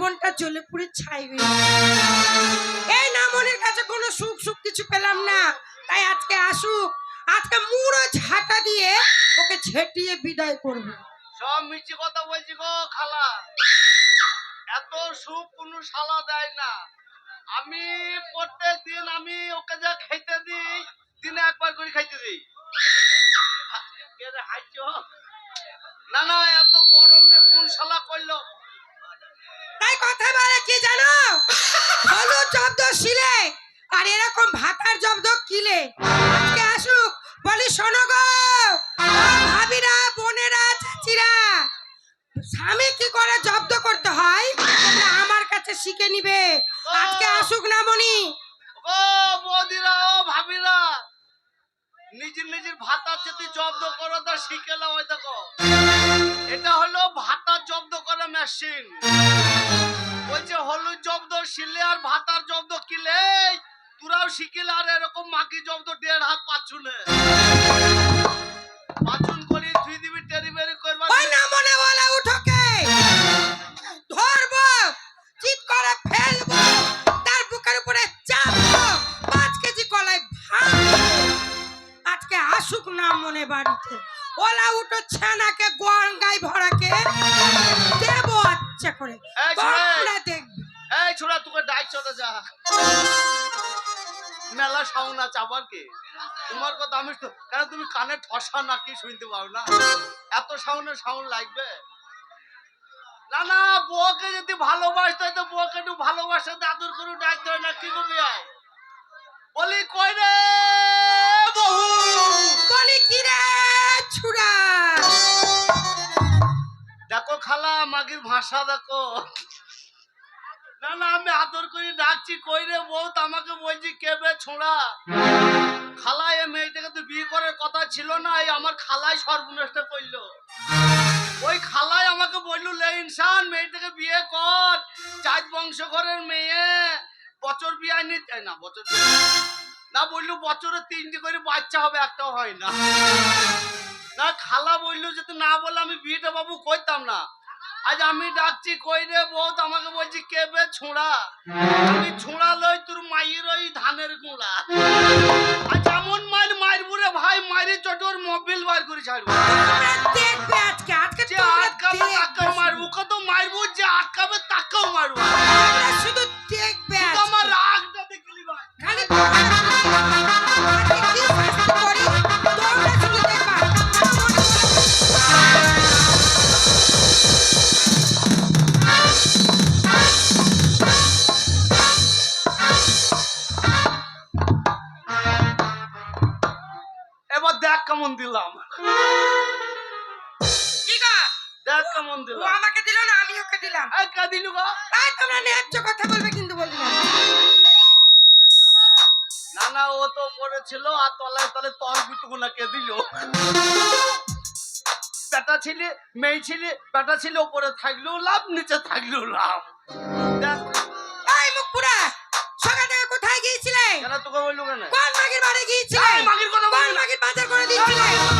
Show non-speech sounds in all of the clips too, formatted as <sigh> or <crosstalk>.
জীবনটা জ্বলে পুড়ে ছাই হয়ে। এই নামনের কাছে কোনো সুখ সুখ কিছু পেলাম না। তাই আজকে আসুক, আজকে মুড়ো ঝাঁটা দিয়ে ওকে ঝেঁটিয়ে বিদায় করব। সব মিছি কথা বলছি গো খালা। এত সুখ কোনো শালা দেয় না। আমি প্রত্যেক দিন আমি ওকে যা খাইতে দিই, দিনে একবার করে খাইতে দিই? না না, এত গরম যে কোন শালা করল? তাই কথা বলে কি জানো? হলুদ জব্দ শিলে আর এরকম ভাতার জব্দ কিলে? আজকে আসুক বলি শোনো গো। ভাবিরা বোনেরা চাচিরা স্বামী কি করে জব্দ করতে হয়? তোমরা আমার কাছে শিখে নিবে। আজকে আসুক না মনি ও বৌদিরা ও ভাবিরা। নিজের নিজের ভাতার যদি জব্দ করো তা শিখে নাও দেখো। এটা হলো ভাতার করা মেশিন বলছে, হলুদ জব্দ, শিলে আর ভাতার জব্দ কিলে তোরাও শিখিলে আর এরকম মাকি জব্দ দেড় হাত পাচ্ছু না। পাচুন করি তুই দিবি টেরি বেরি করবা ওই না মনে বলে উঠোকে ধরবো চিৎ করে ফেলব, তার বুকের উপরে চাপবো, পাঁচ কেজি কলাই ভাঙবো। আজকে আসুক না মনে বাড়িতে। ওলা উঠো ছানাকে গঙ্গায় ভরাকে। আচ্ছা করে। এই দেখবে এই ছোড়া তোকে ডাইক চলে যা। মেলা সাউন্ড আছে আবার কি? তোমার কথা আমি তো কেন তুমি কানে ঠসা নাকি শুনতে পারো না? এত সাউন্ডের সাউন্ড লাগবে? না না বউকে যদি ভালোবাসতে তো বউকে একটু ভালোবাসা আদর করে ডাকতে হয় না কি করবি? বলি কই রে? দেখো খালা, মাগির ভাষা দেখো। না না, আমি আদর করে ডাকছি, কই রে বউ আমাকে বলছি কেবে ছোঁড়া? খালাই এ মেয়েটাকে তো বিয়ে করার কথা ছিল না, এই আমার খালাই সর্বনষ্ট করল। ওই খালাই আমাকে বলল, লে ইনসান, মেয়েটাকে বিয়ে কর, চাঁদ বংশ ঘরের মেয়ে, বছর বিয়ে নিতে না, বছর না, বলল, বছরে তিনটি করে বাচ্চা হবে, একটাও হয় না। না খালা বলল যে তুই না বলে আমি বিয়েটা বাবু করতাম না। আজ আমি ডাকছি কই রে বহুত আমাকে বলছি কে বে ছোঁড়া? আমি ছোঁড়া লই তোর মায়ের ওই ধানের গুঁড়া। আজ এমন মার মারবো রে ভাই মারি চটোর মোবিল বার করে ছাড়বো। দেখবে আজকে আজকে যে আটকাবে তাকেও মারবো কত মারবো যে আটকাবে তাকেও মারবো। শুধু দেখবে তো। আমার রাগটা দেখলি ভাই। খালি কেমন দিলাম? কি দেখ কেমন দিলাম। আমাকে দিল না আমি ওকে দিলাম। কে দিলু গো? তাই তোমরা ন্যায্য কথা বলবে কিন্তু বলবে না। না না ও তো উপরে আর তলায় তলে তল বিটুকু কে দিল? বেটা ছিলে মেয়ে ছিলে বেটা ছিলে উপরে থাকলেও লাভ নিচে থাকলেও লাভ। দেখ। কোথায় গিয়েছিলে? কেন তোকে বলল কেন? কোন মাগির বাড়ি গিয়েছিলে? এই মাগির কথা কোন মাগির বাজার করে দিচ্ছিলে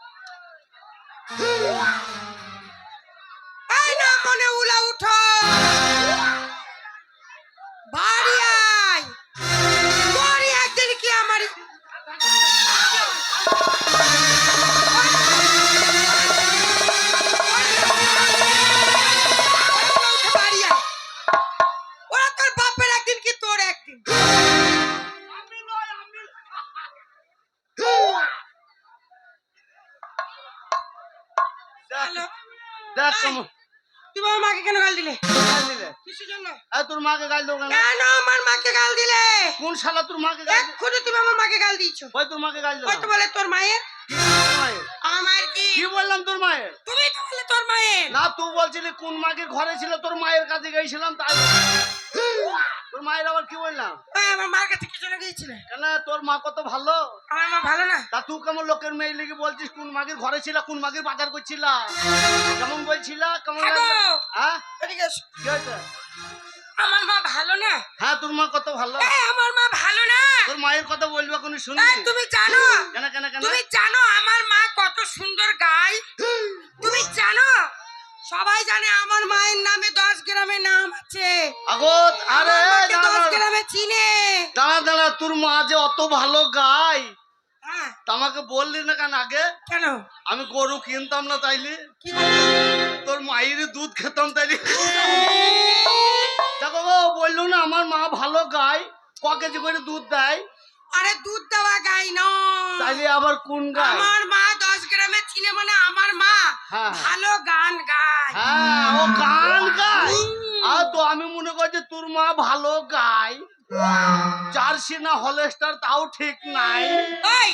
তুমি আমার মাকে কেন গাল দিলে? তোর মাকে মাকে গাল মাকে গাল বলে তোর মায়ের। কি? বললাম তোর মায়ের? তুমি তোর না তুই বলছিলি কোন মাকে ঘরে ছিল তোর মায়ের কাছে গেছিলাম তাই তোর মায়ের আবার কি বললাম? আমার মার কাছে কি জন্য গিয়েছিলে? কেন তোর মা কত ভালো? আমার মা ভালো না। তা তুই কেমন লোকের মেয়ে লেগে বলছিস? কোন মাগির ঘরে ছিল কোন মাগির বাজার করছিল কেমন বলছিল? কেমন হ্যাঁ। কি হয়েছে? আমার মা ভালো না। হ্যাঁ তোর মা কত ভালো? আমার মা ভালো না। তোর মায়ের কথা বলব কোন শুনবি? তুমি জানো? কেন কেন কেন? তুমি জানো আমার মা কত সুন্দর গায় তুমি জানো? সবাই জানে আমার মায়ের নামে দশ গ্রামে নাম আছে। আগত আরে দশ গ্রামে চিনে। দাঁড়া দাঁড়া তোর মা যে অত ভালো গায় হ্যাঁ। আমাকে বললি না কেন আগে? কেন? আমি গরু কিনতাম না তাইলে? তোর মায়ের দুধ খেতাম তাইলে। <laughs> দেখো গো বলল না আমার মা ভালো গায় ক কেজি করে দুধ দেয়? আরে দুধ দেওয়া গাই নয়। তাইলে আবার কোন গায় আমার মা গ্রামে চিনে মানে আমার মা। হ্যাঁ। ভালো গান গায়। হ্যাঁ ও গান গায়। আর তো আমি মনে করছি তোর মা ভালো গায়। জার্সি না হলেস্টার তাও ঠিক নাই। ওই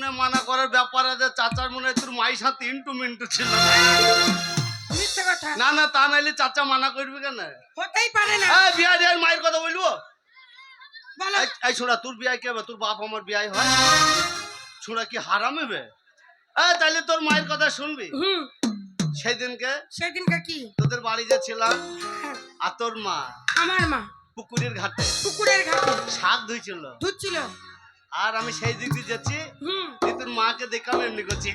চাচা মনে হয় করার ব্যাপার আছে চাচার মনে হয় তোর মায়ের সাথে ইন্টু মিন্টু ছিল। মিথ্যে কথা। না না তা নাইলে চাচা মানা করবি কেন? হতেই পারে না। এই বিয়ার এর মায়ের কথা বলব? বলো। এই- এই ছোড়া তোর বিয়ায় কে হবে? তোর বাপ আমার বিয়ায় হয়? ছোড়া কি হারাম হবে? এই তাহলে তোর মায়ের কথা শুনবি? হুম। সেদিনকে? সেদিনকে কি? তোদের বাড়ি যাচ্ছিলাম হ্যাঁ, আর তোর মা? আমার মা। পুকুরের ঘাটে। পুকুরের ঘাটে। শাক ধুইছিল। ধুচ্ছিল। আর আমি সেই দিক দিয়ে যাচ্ছি। দিয়ে তোর মাকে দেখলাম এমনি করছি।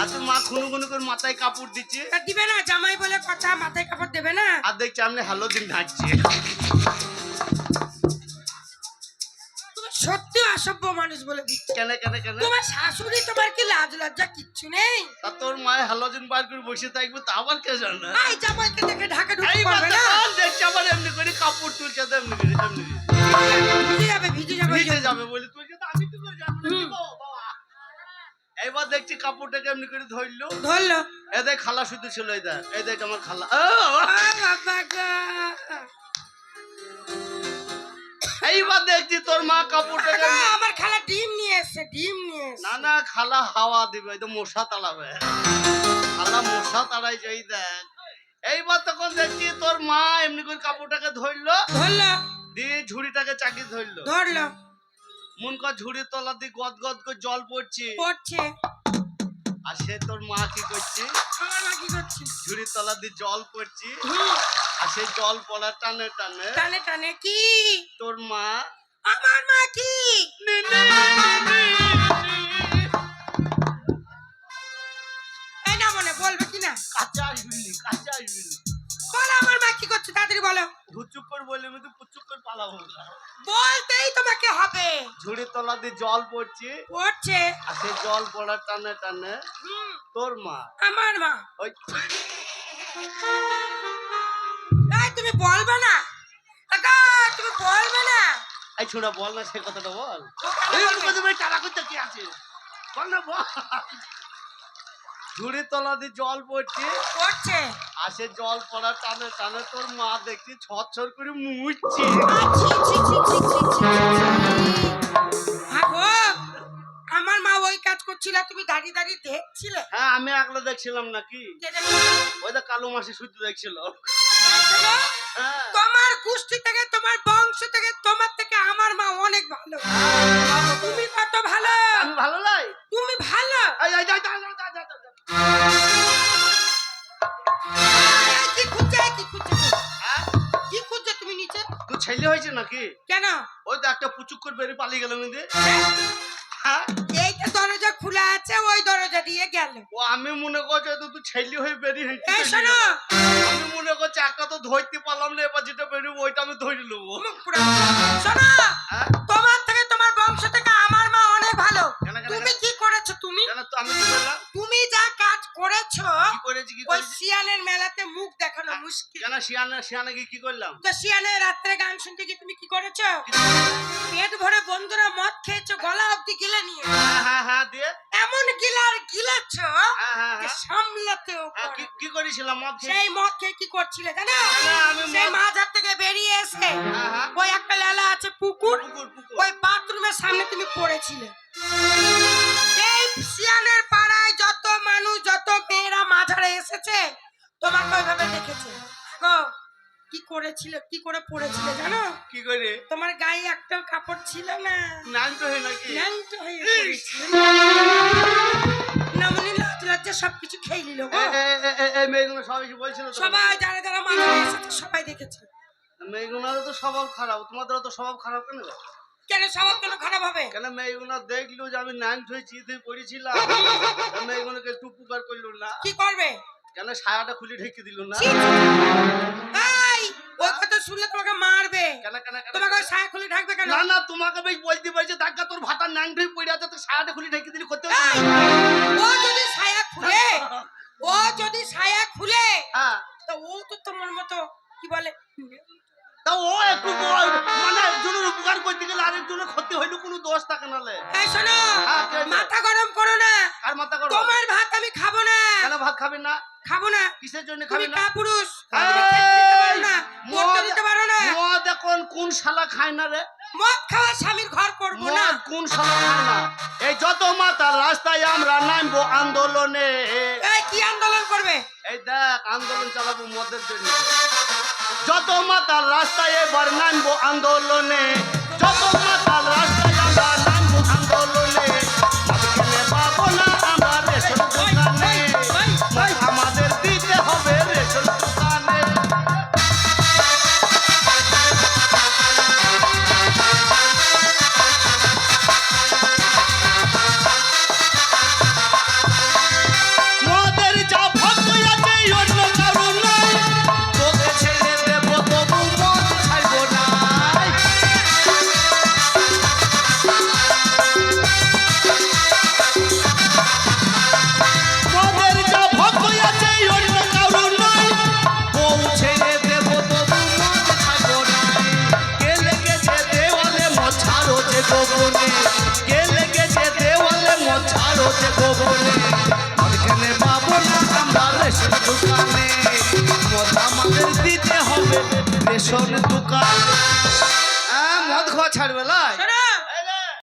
আর তোর মা খুনু খুনু করে মাথায় কাপড় দিচ্ছে। দিবে না জামাই বলে কথা মাথায় কাপড় দেবে না? আর দেখছি আমি হ্যালো দিন ঢাকছি। সত্যি অসভ্য মানুষ বলে দিচ্ছ। কেন কেন কেন? তোমার শাশুড়ি তোমার কি লাজ লজ্জা কিচ্ছু নেই? তা তোর হ্যালোজিন বার করে বসে থাকবে তা আবার কে জানে? এই জামাইকে দেখে ঢাকা ঢুকতে পারবে না? দেখছি আবার এমনি করে কাপড় তুলছে তো এমনি করে এমনি করে। ভিজে যাবে ভিজে যাবে ওই ভিজে জন্য। যাবে বলে। তুই কিন্তু আমি কি করে জানব না, হুম। কি বাবা, বাবা? দেখছি কাপড়টাকে এমনি করে ধরলো। ধরলো। এ দেখ খালা শুধু ছিল এই দেখ। এই দেখ আমার খালা। এইবার দেখছি তোর মা এমনি- আমার খালা ডিম নিয়ে এসছে ডিম নিয়ে না না খালা হাওয়া দিবে এই তো মশা তাড়াবে। খালা মশা তাড়াইছে এই দেখ। এইবার তখন দেখছি তোর মা এমনি করে কাপড়টাকে ধরলো। ধরলো। দিয়ে ঝুড়িটাকে চাকি ধরলো। ধরলো। মন ঝুড়ির তলা দিয়ে গদ গদ করে জল পড়ছে। পড়ছে। আর সে তোর মা কি করছে? আমার মা কি করছে? ঝুড়ির তলা দিয়ে জল পড়ছে। আর সেই জল পড়া টানে টানে টানে টানে কি? তোর মা আমার মা কি? না বলবে কি না? কাঁচা আসবিনি কাঁচা আসবিনি বলো আমার মা কি করছে তাড়াতাড়ি বলো। হুচুক করে বললে আমি তো বলতেই তোমাকে হবে। ঝুড়ির তলা দিয়ে জল পড়ছে। পড়ছে। আর সেই জল পড়া টানে টানে তোর মা। আমার মা। ওই এই তুমি বলবে না? কাকা তুমি বলবে না? এই ছোড়া বল না সে কথাটা বল। টাকা করতে কি আছে? বল না বল। ঝুড়ির তলা দিয়ে জল পড়ছে। পড়ছে। আসে জল পড়া টানে টানে তোর মা দেখছি ছর করে মুচছে আমার মা ওই কাজ করছিল তুমি দাঁড়িয়ে দাঁড়িয়ে দেখছিলে? হ্যাঁ আমি দেখছিলাম নাকি? ওই তো কালো মাসি সূর্য দেখছিল। হ্যাঁ। তোমার কুস্তি থেকে তোমার বংশ থেকে তোমার থেকে আমার মা অনেক ভালো। হ্যাঁ। তুমি কত ভালো? আমি ভালো তুমি ভালো? ছেলে হয়েছে নাকি? কেন? ওই তো একটা পুচুক করে বেরিয়ে পালিয়ে গেল মিন্দে হ্যাঁ। তো দরজা খোলা আছে ওই দরজা দিয়ে গেল। ও আমি মনে করছি তো তুই ছেলে হয়ে বেরিয়ে হেঁটে এই শোনো। আমি মনে করছি একটা তো ধরতে পারলাম না এবার যেটা বেরিয়ে ওইটা আমি ধরে নেব। শোনো আমি কি করলাম? তুমি যা কাজ করেছ কি করেছি কি ওই শিয়ালের মেলাতে মুখ দেখানো মুশকিল। কেন শিয়ানা শিয়ানা কি করলাম? তো শিয়ালের রাত্রে গান শুনতে গিয়ে তুমি কি করেছ? পেট ভরে বন্ধুরা মদ খেয়েছো গলা অব্দি গিলে নিয়ে। হ্যাঁ হ্যাঁ হ্যাঁ দিয়ে। এমন গিলার গিলেছ হ্যাঁ, হ্যাঁ। সামলাতেও কি করেছিলাম মদ সেই মদ খেয়ে কি করছিলে জানো? না, সেই মাঝার থেকে বেরিয়ে এসে। ওই একটা লেলা আছে পুকুর। ওই বাথরুমের সামনে তুমি পড়েছিলে। সিয়ানের পাড়ায় যত মানুষ যত মেয়েরা মাঝারে এসেছে তোমাকে ওইভাবে দেখেছে। গো কি করেছিল কি করে পড়েছিলে জানো? কি করে? তোমার গায়ে একটা কাপড় ছিল না? হয় নাকি? ন্যাংট হয়ে। নামনি লজ্জা সবকিছু খেয়ে নিল মেয়েগুলো সব কিছু বলছিল সবাই যারা যারা মাঝারে এসেছে সবাই দেখেছে। মেয়েগুনারও তো স্বভাব খারাপ তোমাদেরও তো স্বভাব খারাপ কেন? কেন স্বভাব কেন খারাপ হবে? কেন মেয়েগুনা দেখল যে আমি নাইন থুই চিথুই পড়েছিলাম? <laughs> মেয়েগুলোকে একটু উপকার করল না? কি করবে? কেন ছায়াটা খুলে ঢেকে দিল না? ছি, ছি, ছি। এই, ওই কথা শুনলে তোমাকে মারবে। কেন কেন কেন তোমাকে ওই ছায়া খুলে ঢাকবে কেন? না না তোমাকে বেশ বলতে পারছে। দেখা তোর ভাতার পড়ে আছে তো ছায়াটা খুলে ঢেকে দিলি করতে ও যদি ছায়া খুলে ও যদি ছায়া খুলে হ্যাঁ। তো ও তো তোমার মতো কি বলে? তা ও একটু মানে উপকার করতে গেলে আরেকজনের ক্ষতি হইল কোনো দোষ থাকে না এই শোনো হ্যাঁ? মাথা গরম করো না। আর মাথা করো তোমার ভাত আমি খাব না। কেন ভাত খাবে না? খাব না। কিসের জন্য খাবে না? কাপুরুষ। তুমি দিতে পারো না মদ এখন কোন শালা খায় না রে? মদ খাওয়া স্বামীর ঘর করব না। কোন শালা খায় না? এই যত মাতার রাস্তায় আমরা নামবো আন্দোলনে। এই কি আন্দোলন? এই দেখ, আন্দোলন চালাবো মদের জন্য। যত মাতার রাস্তায় এবার নামবো আন্দোলনে, যত মাতার রাস্তায় আমরা মদ খাওয়া ছাড়বে লাই